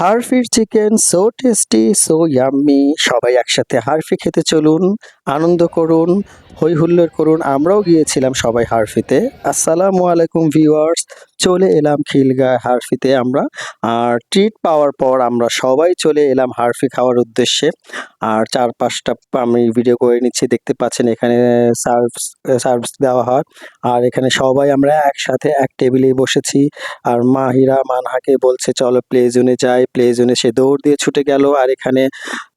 হারফির chicken so tasty so yummy সবাই একসাথে Herfy খেতে চলুন, আনন্দ করুন হৈ হুল্লোড় করুন। আমরাও গিয়েছিলাম সবাই হারফিতে। আসসালামু আলাইকুম ভিউয়ার্স চলে এলাম খিলগায় হারফিতে আমরা। আর ট্রিট পাওয়ার পর আমরা সবাই চলে এলাম হারফি খাওয়ার উদ্দেশ্যে। আর চার পাঁচটা আমি ভিডিও করে নিচ্ছি, দেখতে পাচ্ছেন এখানে সার্ভস সার্ভস দেওয়া হয়। আর এখানে সবাই আমরা একসাথে এক টেবিলেই বসেছি। আর মাহিরা মানহাকে বলছে, চলো প্লে জোনে যাই। প্লে জোনে সে দৌড় দিয়ে ছুটে গেল। আর এখানে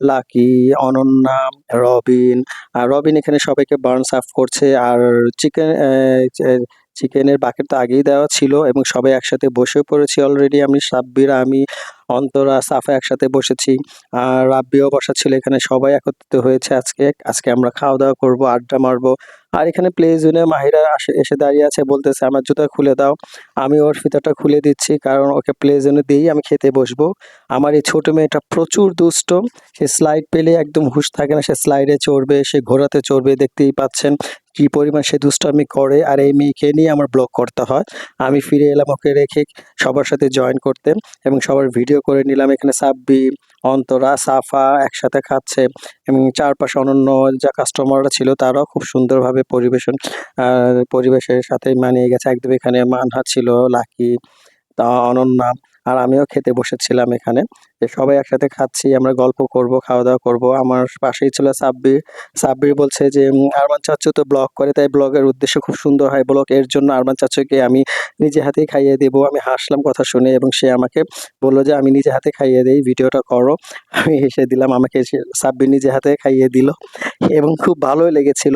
লাকি, অনন্যা, রবিন, আর রবিন এখানে সবাইকে বার্ন সাফ করছে। আর চিকেন চিকেনের বাকেট তো আগেই দেওয়া ছিল এবং সবাই একসাথে বসে পড়েছি অলরেডি আমি, সাব্বির, আমি, অন্তরা, সাফা একসাথে বসেছি। আর রাব্বিও বসা ছিল, এখানে সবাই একত্রিত হয়েছে আজকে। আজকে আমরা খাওয়া দাওয়া করব, আড্ডা মারবো। আর এখানে প্লে জোনে মাহিরা এসে দাঁড়িয়ে আছে, বলতেছে, আমার জুতা খুলে দাও। আমি ওর ফিতাটা খুলে দিচ্ছি, কারণ ওকে প্লে জোনে দিয়েই আমি খেতে বসবো। আমার এই ছোটো মেয়েটা প্রচুর দুষ্ট। সে স্লাইড পেলে একদম হুঁশ থাকে না, সে স্লাইডে চড়বে, সে ঘোরাতে চড়বে, দেখতেই পাচ্ছেন। কি পরিমাণ সে দুষ্টামি করে আর এই মেয়েকে নিয়ে আমার ব্লগ করতে হয়। আমি ফিরে এলাম ওকে রেখে সবার সাথে জয়েন করতে এবং সবার ভিডিও করে নিলাম। এখানে সাব্বি, অন্তরা, সাফা একসাথে খাচ্ছে এবং চারপাশে অনন্য যা কাস্টমাররা ছিল তারাও খুব সুন্দরভাবে পরিবেশন পরিবেশের সাথে মানিয়ে গেছে। একদম এখানে মানহা ছিল, লাকি, তা, অনন্যা। আর আমিও খেতে বসেছিলাম এখানে। যে সবাই একসাথে খাচ্ছি, আমরা গল্প করব খাওয়া দাওয়া করব। আমার পাশেই ছিল সাব্বির। সাব্বির বলছে যে আরমান চাচু তো ব্লগ করে, তাই ব্লগের উদ্দেশ্য খুব সুন্দর হয় ব্লগ। এর জন্য আরমান চাচুকে আমি নিজে হাতেই খাইয়ে দেব। আমি হাসলাম কথা শুনে এবং সে আমাকে বলল যে, আমি নিজে হাতে খাইয়ে দিই, ভিডিওটা করো। আমি হেসে দিলাম, আমাকে সাব্বির নিজে হাতে খাইয়ে দিল এবং খুব ভালোই লেগেছিল।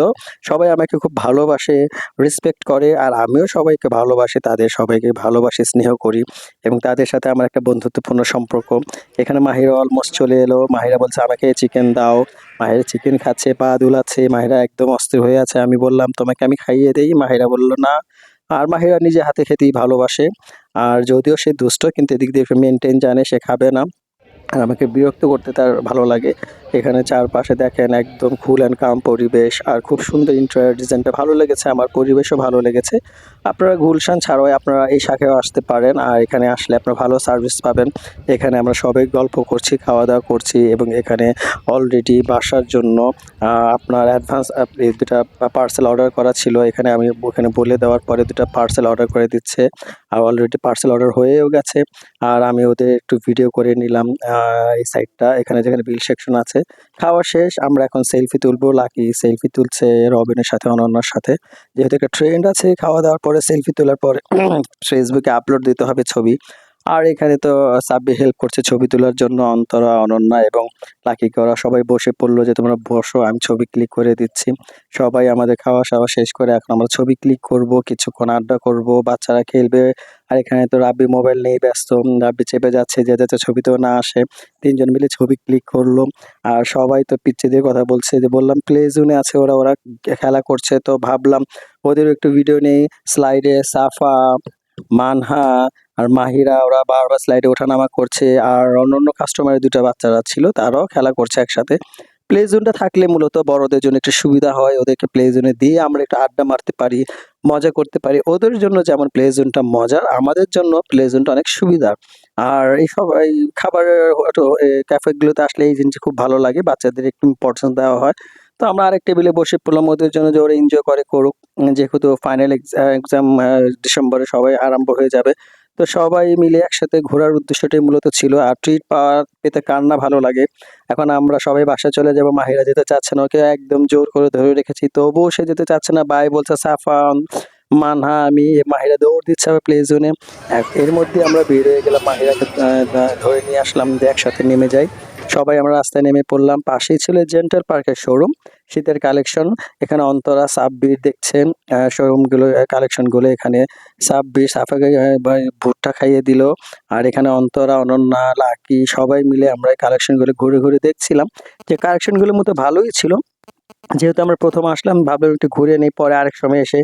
সবাই আমাকে খুব ভালোবাসে রেসপেক্ট করে, আর আমিও সবাইকে ভালোবাসি, তাদের সবাইকে ভালোবাসি, স্নেহ করি এবং তাদের সাথে আমার একটা বন্ধুত্বপূর্ণ সম্পর্ক। এখানে মাহিরা অলমোস্ট চলে এলো। মাহিরা বলছে, আমাকে চিকেন দাও। মাহিরা চিকেন খাচ্ছে, পা দুলাচ্ছে। মাহিরা একদম অস্থির হয়ে আছে। আমি বললাম, তোমাকে আমি খাইয়ে দিই? মাহিরা বলল, না। আর মাহিরা নিজে হাতে খেতেই ভালোবাসে। আর যদিও সে দুষ্ট, কিন্তু এদিক দিয়ে মেনটেন জানে, সে খাবে না। আর আমাকে বিরক্ত করতে তার ভালো লাগে। এখানে চারপাশে দেখেন একদম কুল অ্যান্ড কাম পরিবেশ আর খুব সুন্দর ইন্টারিয়ার ডিজাইনটা ভালো লেগেছে, আমার পরিবেশও ভালো লেগেছে। আপনারা গুলশান ছাড়াও আপনারা এই শাখায়ও আসতে পারেন আর এখানে আসলে আপনারা ভালো সার্ভিস পাবেন। এখানে আমরা সবাই গল্প করছি খাওয়া দাওয়া করছি এবং এখানে অলরেডি বাসার জন্য আপনার অ্যাডভান্স দুটা পার্সেল অর্ডার করা ছিল। এখানে আমি ওখানে বলে দেওয়ার পরে দুটা পার্সেল অর্ডার করে দিচ্ছে। আর অলরেডি পার্সেল অর্ডার হয়েও গেছে। আর আমি ওদের একটু ভিডিও করে নিলাম এই সাইডটা এখানে যেখানে বিল সেকশন আছে খাওয়া শেষ, আমরা এখন সেলফি তুলবো। লাকি সেলফি তুলছে রবিনের সাথে, অনন্যার সাথে। যেহেতু একটা ট্রেন্ড আছে খাওয়া দাওয়ার পরে সেলফি তোলার পরে ফেসবুকে আপলোড দিতে হবে ছবি। আর এখানে তো সাব্বি হেল্প করছে ছবি তোলার জন্য অন্তরা, অনন্যা এবং লাকি করা। সবাই বসে পড়ল যে, তোমরা বসো, আমি ছবি ক্লিক করে দিচ্ছি। সবাই আমাদের খাওয়া সাওয়া শেষ করে এখন আমরা ছবি ক্লিক করব, কিছুক্ষণ আড্ডা করব, বাচ্চারা খেলবে। আর এখানে তো রাব্বি মোবাইল নেই ব্যস্ত, রাব্বি চেপে যাচ্ছে যে, যাতে ছবিতেও না আসে। তিনজন মিলে ছবি ক্লিক করল। আর সবাই তো পিচ্ছিদের কথা বলছে যে, বললাম প্লে জোনে আছে ওরা ওরা খেলা করছে। তো ভাবলাম ওদের একটু ভিডিও নেই। স্লাইডে সাফা, মানহা আর মাহিরা, ওরা বারবার স্লাইডে ওঠানামা করছে আর অন্যান্য কাস্টমারের দুটো বাচ্চারা ছিল, তারাও খেলা করছে একসাথে। প্লে জোনটা থাকলে মূলত বড়দের জন্য একটু সুবিধা হয়, ওদেরকে প্লে জোনে দিয়ে আমরা একটু আড্ডা মারতে পারি, মজা করতে পারি। ওদের জন্য যেমন প্লে জোনটা মজার, আমাদের জন্য প্লে জোনটা অনেক সুবিধা। আর এই সব, এই খাবারের ক্যাফেগুলোতে আসলে এই জিনিসটা খুব ভালো লাগে, বাচ্চাদের একটু ইম্পর্টেন্স দেওয়া হয়। তো আমরা আরেক টেবিলে বসে পড়লাম, ওদের জন্য যে ওরা এনজয় করে করুক, যেহেতু ফাইনাল এক্সাম ডিসেম্বরে সবাই আরম্ভ হয়ে যাবে। তো সবাই মিলে একসাথে ঘোরার উদ্দেশ্যটাই মূলত ছিল, আর ট্রিট পাওয়ার পেতে কার না ভালো লাগে? এখন আমরা সবাই বাসায় চলে যাব, মাহিরা যেতে চাচ্ছে না, ওকে একদম জোর করে ধরে রেখেছি। তবুও সে যেতে চাচ্ছে না বাই বলছে, সাফান, মানহা, আমি, মাহিরা দৌড় দিচ্ছে হবে প্লে জোনে এর মধ্যে আমরা বের হয়ে গেলাম, মাহিরাকে ধরে নিয়ে আসলাম যে একসাথে নেমে যাই। সবাই আমরা রাস্তায় নেমে পড়লাম। পাশেই ছিল জেন্টাল পার্কের শোরুম শীতের কালেকশন এখানে অন্তরা, সাব্বির দেখছেন। শোরুমগুলো কালেকশনগুলো এখানে। সাব্বির বা- ভুট্টা খাইয়ে দিল। আর এখানে অন্তরা, অনন্যা, লাকি সবাই মিলে আমরা কালেকশনগুলো ঘুরে ঘুরে দেখছিলাম। যে কালেকশনগুলোর মতো ভালোই ছিল। যেহেতু আমরা প্রথম আসলাম, ভাবলাম একটু ঘুরে নিই, পরে আরেক সময় এসে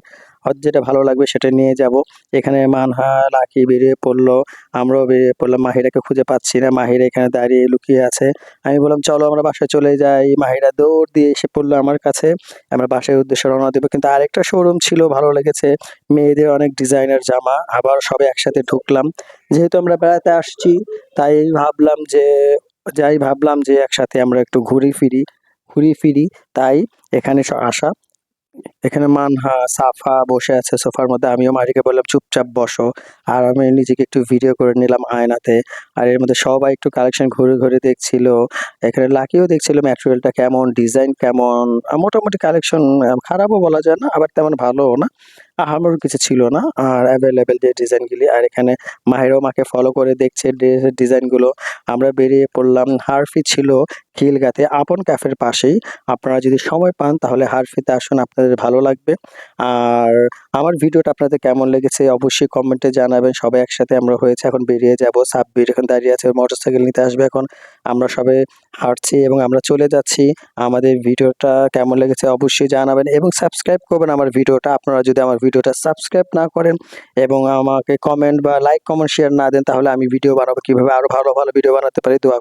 হয়তো যেটা ভালো লাগবে সেটা নিয়ে যাব। এখানে মানহা লাকি বেরিয়ে পড়ল, আমরাও বেরিয়ে পড়লাম, মাহিরাকে খুঁজে পাচ্ছি না, মাহিরা এখানে দাঁড়িয়ে লুকিয়ে আছে। আমি বললাম, চলো আমরা বাসায় চলে যাই। মাহিরা দৌড় দিয়ে এসে পড়ল আমার কাছে। আমরা বাসায় উদ্দেশ্যে রওনা দেবো, কিন্তু আরেকটা শোরুম ছিল, ভালো লেগেছে। মেয়েদের অনেক ডিজাইনার জামা, আবার সবাই একসাথে ঢুকলাম। যেহেতু আমরা বেড়াতে আসছি, তাই ভাবলাম যে, যাই ভাবলাম যে একসাথে আমরা একটু ঘুরি ফিরি ঘুরি ফিরি, তাই এখানে আসা। এখানে মানহা, সাফা বসে আছে সোফার মধ্যে। আমিও মারিকে বললাম, চুপচাপ বসো। আর আমি নিজেকে একটু ভিডিও করে নিলাম আয়নাতে। আর এর মধ্যে সবাই একটু কালেকশন ঘুরে ঘুরে দেখছিল। এখানে লাকিও দেখছিল ম্যাটেরিয়ালটা কেমন ডিজাইন কেমন। মোটামুটি কালেকশন খারাপও বলা যায় না, আবার তেমন ভালোও না। আমার কিছু ছিল না। আর অ্যাভেলেবেল যে ডিজাইনগুলি, আর এখানে মাহিরও মাকে ফলো করে দেখছে ড্রেসের ডিজাইনগুলো। আমরা বেরিয়ে পড়লাম। হারফি ছিল খিলগাতে, আপন ক্যাফের পাশেই। আপনারা যদি সময় পান, তাহলে হারফিতে আসুন, আপনাদের ভালো লাগবে। আর আমার ভিডিওটা আপনাদের কেমন লেগেছে, অবশ্যই কমেন্টে জানাবেন। সবাই একসাথে আমরা হয়েছে, এখন বেরিয়ে যাব। সাব্বির এখন দাঁড়িয়ে আছে, মোটরসাইকেল নিতে আসবে এখন। আমরা সবাই হাঁটছি এবং আমরা চলে যাচ্ছি। আমাদের ভিডিওটা কেমন লেগেছে অবশ্যই জানাবেন এবং সাবস্ক্রাইব করবেন আমার ভিডিওটা। আপনারা যদি আমার ভিডিওটা সাবস্ক্রাইব না করেন এবং আমাকে কমেন্ট বা লাইক কমেন্ট শেয়ার না দেন, তাহলে আমি ভিডিও বানাবো। কীভাবে আরও ভালো ভালো ভিডিও বানাতে পারি, দোয়া।